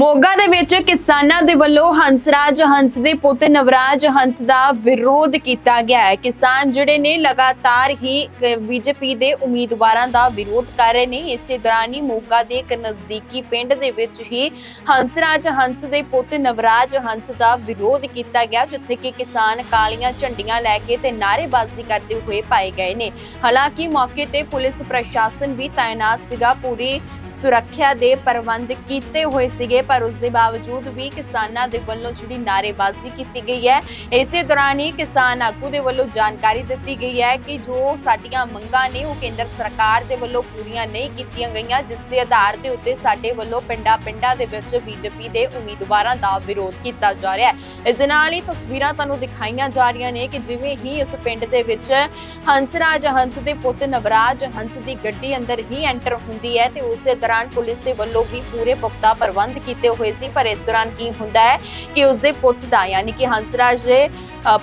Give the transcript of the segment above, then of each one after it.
ਮੋਗਾ ਦੇ ਵਿੱਚ ਕਿਸਾਨਾਂ ਦੇ ਵੱਲੋਂ ਹੰਸਰਾਜ ਹੰਸ ਦੇ ਪੁੱਤ ਨਵਰਾਜ ਹੰਸ ਦਾ ਵਿਰੋਧ ਕੀਤਾ ਗਿਆ ਹੈ। ਕਿਸਾਨ ਜਿਹੜੇ ਨੇ ਲਗਾਤਾਰ ਹੀ ਬੀਜੇਪੀ ਦੇ ਉਮੀਦਵਾਰਾਂ ਦਾ ਵਿਰੋਧ ਕਰ ਰਹੇ ਨੇ। ਇਸੇ ਦੌਰਾਨ ਹੀ ਮੋਗਾ ਦੇ ਇੱਕ ਨਜ਼ਦੀਕੀ ਪਿੰਡ ਦੇ ਵਿੱਚ ਹੀ ਹੰਸਰਾਜ ਹੰਸ ਦੇ ਪੁੱਤ ਨਵਰਾਜ ਹੰਸ ਦਾ ਵਿਰੋਧ ਕੀਤਾ ਗਿਆ, ਜਿੱਥੇ ਕਿ ਕਿਸਾਨ ਕਾਲੀਆਂ ਝੰਡੀਆਂ ਲੈ ਕੇ ਤੇ ਨਾਅਰੇਬਾਜ਼ੀ ਕਰਦੇ ਹੋਏ ਪਾਏ ਗਏ ਨੇ। ਹਾਲਾਂਕਿ ਮੌਕੇ ਤੇ ਪੁਲਿਸ ਪ੍ਰਸ਼ਾਸਨ ਵੀ ਤਾਇਨਾਤ ਸੀਗਾ, ਪੂਰੀ ਸੁਰੱਖਿਆ ਦੇ ਪ੍ਰਬੰਧ ਕੀਤੇ ਹੋਏ ਸੀਗੇ ਪਰ ਉਸ ਦੇ ਬਾਵਜੂਦ ਵੀ ਕਿਸਾਨਾਂ ਦੇ ਵੱਲੋਂ ਜਿਹੜੀ ਨਾਅਰੇਬਾਜ਼ੀ ਕੀਤੀ ਗਈ ਹੈ, ਇਸੇ ਦੌਰਾਨ ਹੀ ਕਿਸਾਨ ਆਗੂ ਦੇ ਵੱਲੋਂ ਜਾਣਕਾਰੀ ਦਿੱਤੀ ਗਈ ਹੈ ਕਿ ਜੋ ਸਾਡੀਆਂ ਮੰਗਾਂ ਨੇ ਉਹ ਕੇਂਦਰ ਸਰਕਾਰ ਦੇ ਵੱਲੋਂ ਪੂਰੀਆਂ ਨਹੀਂ ਕੀਤੀਆਂ ਗਈਆਂ, ਜਿਸ ਦੇ ਆਧਾਰ ਦੇ ਉੱਤੇ ਸਾਡੇ ਵੱਲੋਂ ਪਿੰਡਾਂ-ਪਿੰਡਾਂ ਦੇ ਵਿੱਚ ਬੀਜੇਪੀ ਦੇ ਉਮੀਦਵਾਰਾਂ ਦਾ ਵਿਰੋਧ ਕੀਤਾ ਜਾ ਰਿਹਾ ਹੈ। ਇਸ ਦੇ ਨਾਲ ਹੀ ਤਸਵੀਰਾਂ ਤੁਹਾਨੂੰ ਦਿਖਾਈਆਂ ਜਾ ਰਹੀਆਂ ਨੇ ਕਿ ਜਿਵੇਂ ਹੀ ਉਸ ਪਿੰਡ ਦੇ ਵਿੱਚ ਹੰਸਰਾਜ ਹੰਸ ਦੇ ਪੁੱਤ ਨਵਰਾਜ ਹੰਸ ਦੀ ਗੱਡੀ ਅੰਦਰ ਹੀ ਐਂਟਰ ਹੁੰਦੀ ਹੈ ਤੇ ਉਸੇ ਦੌਰਾਨ ਪੁਲਿਸ ਦੇ ਵੱਲੋਂ ਵੀ ਪੂਰੇ ਪੁਖਤਾ ਪ੍ਰਬੰਧ ਕੀਤੇ ਹੋਏ ਸੀ, ਪਰ ਇਸ ਦੌਰਾਨ ਕੀ ਹੁੰਦਾ ਹੈ ਕਿ ਉਸ ਦੇ ਪੁੱਤ ਦਾ, ਯਾਨੀ ਕਿ ਹੰਸਰਾਜ ਦੇ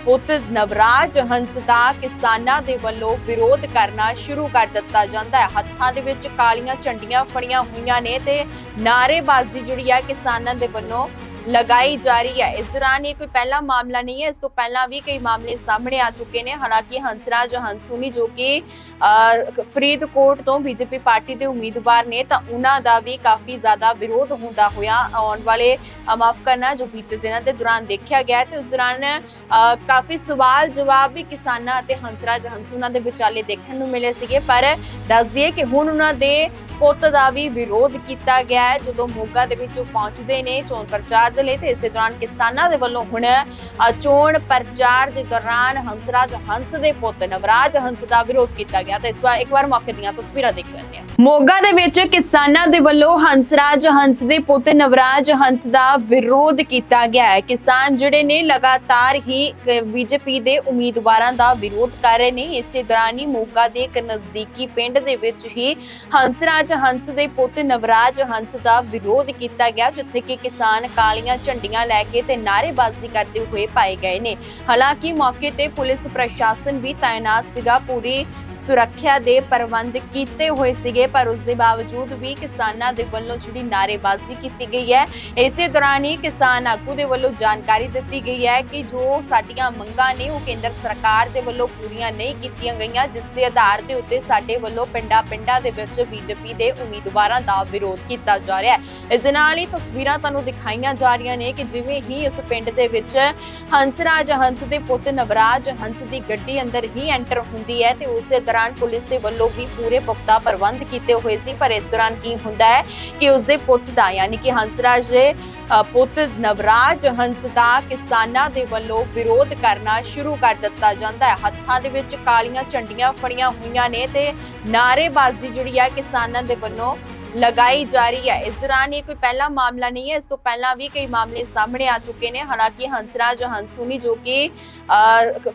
ਪੁੱਤ ਨਵਰਾਜ, ਹੰਸ ਦਾ ਕਿਸਾਨਾਂ ਦੇ ਵੱਲੋਂ ਵਿਰੋਧ ਕਰਨਾ ਸ਼ੁਰੂ ਕਰ ਦਿੱਤਾ ਜਾਂਦਾ ਹੈ। ਹੱਥਾਂ ਦੇ ਵਿੱਚ ਕਾਲੀਆਂ ਝੰਡੀਆਂ ਫੜੀਆਂ ਹੋਈਆਂ ਨੇ ਤੇ ਨਾਅਰੇਬਾਜ਼ੀ ਜਿਹੜੀ ਹੈ ਕਿਸਾਨਾਂ ਦੇ ਵੱਲੋਂ ਲਗਾਈ ਜਾ ਰਹੀ ਹੈ। ਇਸ ਦੌਰਾਨ ਇਹ ਕੋਈ ਪਹਿਲਾ ਮਾਮਲਾ ਨਹੀਂ ਹੈ। ਇਸ ਤੋਂ ਪਹਿਲਾਂ ਵੀ ਕਈ ਮਾਮਲੇ ਸਾਹਮਣੇ ਆ ਚੁੱਕੇ ਨੇ। ਹਾਲਾਂਕਿ ਹੰਸਰਾਜ ਹੰਸੂਨੀ ਜੋ ਕਿ ਫਰੀਦਕੋਟ ਤੋਂ ਬੀਜੇਪੀ ਪਾਰਟੀ ਦੇ ਉਮੀਦਵਾਰ ਨੇ ਤਾਂ ਉਹਨਾਂ ਦਾ ਵੀ ਕਾਫੀ ਜ਼ਿਆਦਾ ਵਿਰੋਧ ਹੁੰਦਾ ਹੋਇਆ ਆਉਣ ਵਾਲੇ ਮਾਫ ਕਰਨਾ ਜੋ ਬੀਤੇ ਦਿਨਾਂ ਦੇ ਦੌਰਾਨ ਦੇਖਿਆ ਗਿਆ ਤੇ ਉਸ ਦੌਰਾਨ ਅ, ਕਾਫੀ ਸਵਾਲ ਜਵਾਬ ਵੀ ਕਿਸਾਨਾਂ ਅਤੇ ਹੰਸਰਾਜ ਹੰਸੂਨਾ ਦੇ ਵਿਚਾਲੇ ਦੇਖਣ ਨੂੰ ਮਿਲੇ ਸੀਗੇ। ਪਰ ਦੱਸ ਦਈਏ ਕਿ ਹੁਣ ਉਹਨਾਂ ਦੇ ਪੁੱਤ ਦਾ ਵੀ ਵਿਰੋਧ ਕੀਤਾ ਗਿਆ ਜਦੋਂ ਮੋਗਾ ਦੇ ਵਿੱਚ ਉਹ ਪਹੁੰਚਦੇ ਨੇ ਚੋਣ ਪ੍ਰਚਾਰ ਦੇ ਲਈ ਤੇ ਇਸੇ ਦੌਰਾਨ ਕਿਸਾਨਾਂ ਦੇ ਵੱਲੋਂ ਹੁਣ ਚੋਣ ਪ੍ਰਚਾਰ ਦੇ ਦੌਰਾਨ ਹੰਸਰਾਜ ਹੰਸ ਦੇ ਪੁੱਤ ਨਵਰਾਜ ਹੰਸ ਦਾ ਵਿਰੋਧ ਕੀਤਾ ਗਿਆ ਤੇ ਇਸ ਵਾਰ ਇੱਕ ਵਾਰ ਮੌਕੇ ਦੀਆਂ ਤਸਵੀਰਾਂ ਦੇਖ ਲੈਂਦੇ ਹਾਂ। ਮੋਗਾ ਦੇ ਵਿੱਚ ਕਿਸਾਨਾਂ ਦੇ ਵੱਲੋਂ ਹੰਸਰਾਜ ਹੰਸ ਦੇ ਪੁੱਤ ਨਵਰਾਜ ਹੰਸ ਦਾ ਵਿਰੋਧ ਕੀਤਾ ਗਿਆ ਹੈ। ਕਿਸਾਨ ਜਿਹੜੇ ਨੇ ਲਗਾਤਾਰ ਹੀ ਬੀਜੇਪੀ ਦੇ ਉਮੀਦਵਾਰਾਂ ਦਾ ਵਿਰੋਧ ਕਰ ਰਹੇ ਨੇ। ਇਸੇ ਦੌਰਾਨ ਹੀ ਮੋਗਾ ਦੇ ਇੱਕ ਨਜ਼ਦੀਕੀ ਪਿੰਡ ਦੇ ਵਿੱਚ ਹੀ ਹੰਸਰਾਜ ਹੰਸ ਦੇ ਪੁੱਤ ਨਵਰਾਜ ਹੰਸ ਦਾ ਵਿਰੋਧ ਕੀਤਾ ਗਿਆ, ਜਿੱਥੇ ਕਿ ਕਿਸਾਨ ਕਾਲੀਆਂ ਝੰਡੀਆਂ ਲੈ ਕੇ ਤੇ ਨਾਅਰੇਬਾਜ਼ੀ ਕਰਦੇ ਹੋਏ ਪਾਏ ਗਏ ਨੇ। ਹਾਲਾਂਕਿ ਮੌਕੇ ਤੇ ਪੁਲਿਸ ਪ੍ਰਸ਼ਾਸਨ ਵੀ ਤਾਇਨਾਤ ਸੀਗਾ, ਪੂਰੀ ਸੁਰੱਖਿਆ ਦੇ ਪ੍ਰਬੰਧ ਕੀਤੇ ਹੋਏ ਸੀਗੇ ਪਰ ਉਸ ਦੇ ਬਾਵਜੂਦ ਵੀ ਕਿਸਾਨਾਂ ਦੇ ਵੱਲੋਂ ਜਿਹੜੀ ਨਾਅਰੇਬਾਜ਼ੀ ਕੀਤੀ ਗਈ ਹੈ, ਇਸੇ ਦੌਰਾਨ ਹੀ ਕਿਸਾਨ ਆਗੂ ਦੇ ਵੱਲੋਂ ਜਾਣਕਾਰੀ ਦਿੱਤੀ ਗਈ ਹੈ ਕਿ ਜੋ ਸਾਡੀਆਂ ਮੰਗਾਂ ਨੇ ਉਹ ਕੇਂਦਰ ਸਰਕਾਰ ਦੇ ਵੱਲੋਂ ਪੂਰੀਆਂ ਨਹੀਂ ਕੀਤੀਆਂ ਗਈਆਂ, ਜਿਸ ਦੇ ਆਧਾਰ ਦੇ ਉੱਤੇ ਸਾਡੇ ਵੱਲੋਂ ਪਿੰਡਾਂ-ਪਿੰਡਾਂ ਦੇ ਵਿੱਚ ਬੀਜੇਪੀ ਦੇ ਉਮੀਦਵਾਰਾਂ ਦਾ ਵਿਰੋਧ ਕੀਤਾ ਜਾ ਰਿਹਾ ਹੈ। ਇਸ ਦੇ ਨਾਲ ਹੀ ਤਸਵੀਰਾਂ ਤੁਹਾਨੂੰ ਦਿਖਾਈਆਂ ਜਾ ਰਹੀਆਂ ਨੇ ਕਿ ਜਿਵੇਂ ਹੀ ਉਸ ਪਿੰਡ ਦੇ ਵਿੱਚ ਹੰਸਰਾਜ ਹੰਸ ਦੇ ਪੁੱਤ ਨਵਰਾਜ ਹੰਸ ਦੀ ਗੱਡੀ ਅੰਦਰ ਹੀ ਐਂਟਰ ਹੁੰਦੀ ਹੈ ਤੇ ਉਸੇ ਦੌਰਾਨ ਪੁਲਿਸ ਦੇ ਵੱਲੋਂ ਵੀ ਪੂਰੇ ਪੁਖਤਾ ਪ੍ਰਬੰਧ ਕੀਤੇ ਹੋਏ ਸੀ, ਪਰ ਇਸ ਦੌਰਾਨ ਕੀ ਹੁੰਦਾ ਹੈ ਕਿ ਉਸ ਦੇ ਪੁੱਤ ਦਾ, ਯਾਨੀ ਕਿ ਹੰਸਰਾਜ ਦੇ ਪੁੱਤ ਨਵਰਾਜ, ਹੰਸ ਦਾ ਕਿਸਾਨਾਂ ਦੇ ਵੱਲੋਂ ਵਿਰੋਧ ਕਰਨਾ ਸ਼ੁਰੂ ਕਰ ਦਿੱਤਾ ਜਾਂਦਾ ਹੈ। ਹੱਥਾਂ ਦੇ ਵਿੱਚ ਕਾਲੀਆਂ ਝੰਡੀਆਂ ਫੜੀਆਂ ਹੋਈਆਂ ਨੇ ਤੇ ਨਾਅਰੇਬਾਜ਼ੀ ਜਿਹੜੀ ਹੈ ਕਿਸਾਨਾਂ ਦੇ ਵੱਲੋਂ ਲਗਾਈ ਜਾ ਰਹੀ ਹੈ। ਇਸ ਦੌਰਾਨ ਇਹ ਕੋਈ ਪਹਿਲਾ ਮਾਮਲਾ ਨਹੀਂ ਹੈ। ਇਸ ਤੋਂ ਪਹਿਲਾਂ ਵੀ ਕਈ ਮਾਮਲੇ ਸਾਹਮਣੇ ਆ ਚੁੱਕੇ ਨੇ। ਹਾਲਾਂਕਿ ਹੰਸਰਾਜ ਹੰਸੂਨੀ ਜੋ ਕਿ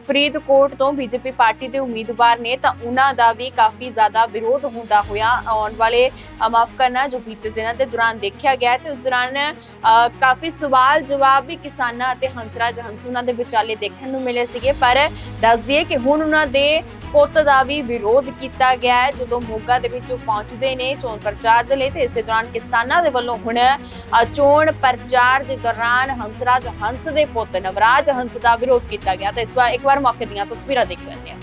ਫਰੀਦਕੋਟ ਤੋਂ ਬੀਜੇਪੀ ਪਾਰਟੀ ਦੇ ਉਮੀਦਵਾਰ ਨੇ ਤਾਂ ਉਹਨਾਂ ਦਾ ਵੀ ਕਾਫੀ ਜ਼ਿਆਦਾ ਵਿਰੋਧ ਹੁੰਦਾ ਹੋਇਆ ਆਉਣ ਵਾਲੇ ਮਾਫ ਕਰਨਾ ਜੋ ਬੀਤੇ ਦਿਨਾਂ ਦੇ ਦੌਰਾਨ ਦੇਖਿਆ ਗਿਆ ਤੇ ਉਸ ਦੌਰਾਨ ਅ, ਕਾਫੀ ਸਵਾਲ ਜਵਾਬ ਵੀ ਕਿਸਾਨਾਂ ਅਤੇ ਹੰਸਰਾਜ ਹੰਸੂਨਾ ਦੇ ਵਿਚਾਲੇ ਦੇਖਣ ਨੂੰ ਮਿਲੇ ਸੀਗੇ। ਪਰ ਦੱਸ ਦਈਏ ਕਿ ਹੁਣ ਉਹਨਾਂ ਦੇ ਪੁੱਤ ਦਾ ਵੀ ਵਿਰੋਧ ਕੀਤਾ ਗਿਆ ਜਦੋਂ ਮੋਗਾ ਦੇ ਵਿੱਚ ਉਹ ਪਹੁੰਚਦੇ ਨੇ ਚੋਣ ਪ੍ਰਚਾਰ ਦੇ ਲਈ ਤੇ ਇਸੇ ਦੌਰਾਨ ਕਿਸਾਨਾਂ ਦੇ ਵੱਲੋਂ ਹੁਣ ਚੋਣ ਪ੍ਰਚਾਰ ਦੇ ਦੌਰਾਨ ਹੰਸਰਾਜ ਹੰਸ ਦੇ ਪੁੱਤ ਨਵਰਾਜ ਹੰਸ ਦਾ ਵਿਰੋਧ ਕੀਤਾ ਗਿਆ ਤੇ ਇਸ ਵਾਰ ਇੱਕ ਵਾਰ ਮੌਕੇ ਦੀਆਂ ਤਸਵੀਰਾਂ ਦੇਖ ਲੈਂਦੇ ਹਾਂ।